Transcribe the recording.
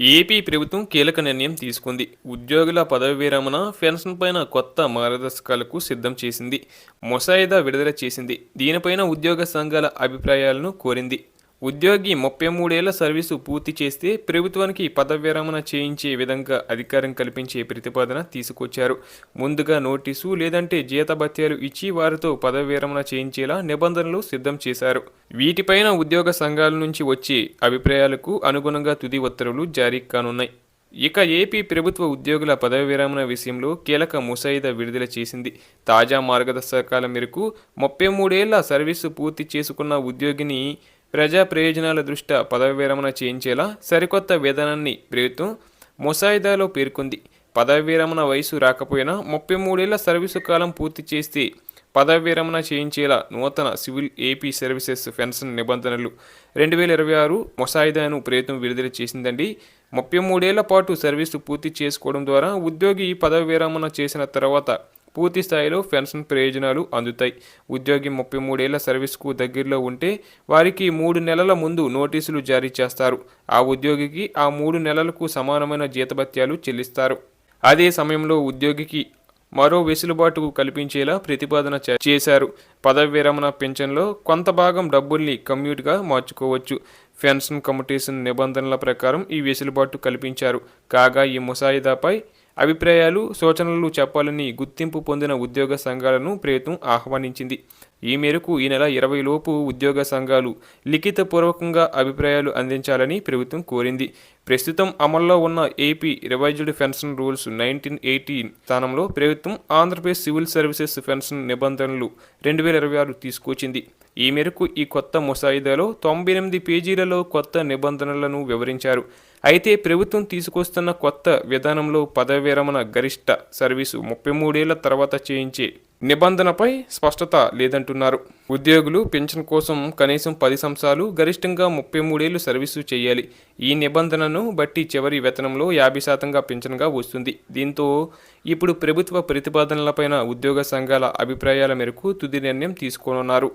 AP ప్రభుత్వం కీలక నిర్ణయం తీసుకుంది. ఉద్యోగుల పదవి విరమణ పెన్షన్ పైన కొత్త మార్గదర్శకాలకు సిద్ధం చేసింది. ముసాయిదా విడుదల చేసింది. దీనిపైన ఉద్యోగ సంఘాల అభిప్రాయాలను కోరింది. ఉద్యోగి ముప్పై మూడేళ్ళ సర్వీసు పూర్తి చేస్తే ప్రభుత్వానికి పదవి విరమణ చేయించే విధంగా అధికారం కల్పించే ప్రతిపాదన తీసుకొచ్చారు. ముందుగా నోటీసు లేదంటే జీతభత్యాలు ఇచ్చి వారితో పదవి విరమణ చేయించేలా నిబంధనలు సిద్ధం చేశారు. వీటిపైన ఉద్యోగ సంఘాల నుంచి వచ్చే అభిప్రాయాలకు అనుగుణంగా తుది ఉత్తర్వులు జారీ కానున్నాయి. ఇక ఏపీ ప్రభుత్వ ఉద్యోగుల పదవి విరమణ విషయంలో కీలక ముసాయిదా విడుదల చేసింది. తాజా మార్గదర్శకాల మేరకు ముప్పై మూడేళ్ళ సర్వీసు పూర్తి చేసుకున్న ఉద్యోగిని ప్రజా ప్రయోజనాల దృష్ట్యా పదవి విరమణ చేయించేలా సరికొత్త విధానాన్ని ప్రభుత్వం ముసాయిదాలో పేర్కొంది. పదవి విరమణ వయసు రాకపోయినా ముప్పై మూడేళ్ళ సర్వీసు కాలం పూర్తి చేస్తే పదవి విరమణ చేయించేలా నూతన సివిల్ ఏపీ సర్వీసెస్ పెన్షన్ నిబంధనలు రెండు వేల ఇరవై ఆరు ముసాయిదాను ప్రభుత్వం విడుదల చేసిందండి. ముప్పై మూడేళ్ళ పాటు సర్వీసు పూర్తి చేసుకోవడం ద్వారా ఉద్యోగి పదవి విరమణ చేసిన తర్వాత పూర్తి స్థాయిలో పెన్షన్ ప్రయోజనాలు అందుతాయి. ఉద్యోగి ముప్పై మూడేళ్ళ సర్వీస్కు దగ్గరలో ఉంటే వారికి మూడు నెలల ముందు నోటీసులు జారీ చేస్తారు. ఆ ఉద్యోగికి ఆ మూడు నెలలకు సమానమైన జీతభత్యాలు చెల్లిస్తారు. అదే సమయంలో ఉద్యోగికి మరో వెసులుబాటు కల్పించేలా ప్రతిపాదన చేశారు. పదవి విరమణ పెన్షన్లో కొంత భాగం డబ్బుల్ని కమ్యూట్గా మార్చుకోవచ్చు. పెన్షన్ కమిటీషన్ నిబంధనల ప్రకారం ఈ వెసులుబాటు కల్పించారు. కాగా ఈ ముసాయిదాపై అభిప్రాయాలు సూచనలు చెప్పాలని గుర్తింపు పొందిన ఉద్యోగ సంఘాలను ప్రభుత్వం ఆహ్వానించింది. ఈ మేరకు ఈ నెల ఇరవై లోపు ఉద్యోగ సంఘాలు లిఖితపూర్వకంగా అభిప్రాయాలు అందించాలని ప్రభుత్వం కోరింది. ప్రస్తుతం అమల్లో ఉన్న AP revised pension rules nineteen eighteen స్థానంలో ప్రభుత్వం ఆంధ్రప్రదేశ్ సివిల్ సర్వీసెస్ పెన్షన్ నిబంధనలు రెండు వేల ఇరవై ఆరు తీసుకొచ్చింది. ఈ మేరకు ఈ కొత్త ముసాయిదాలో తొంభై ఎనిమిది పేజీలలో కొత్త నిబంధనలను వివరించారు. అయితే ప్రభుత్వం తీసుకొస్తున్న కొత్త విధానంలో పదవి విరమణ గరిష్ట సర్వీసు ముప్పై మూడేళ్ళ తర్వాత చేయించే నిబంధనపై స్పష్టత లేదంటున్నారు. ఉద్యోగులు పెన్షన్ కోసం కనీసం పది సంవత్సరాలు గరిష్టంగా ముప్పై మూడేళ్ళు సర్వీసు చేయాలి. ఈ నిబంధనను బట్టి చివరి వేతనంలో యాభై శాతంగా పెన్షన్గా వస్తుంది. దీంతో ఇప్పుడు ప్రభుత్వ ప్రతిపాదనలపైన ఉద్యోగ సంఘాల అభిప్రాయాల మేరకు తుది నిర్ణయం తీసుకోనున్నారు.